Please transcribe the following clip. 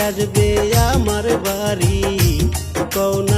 আসবে আমার বাড়ি। কোন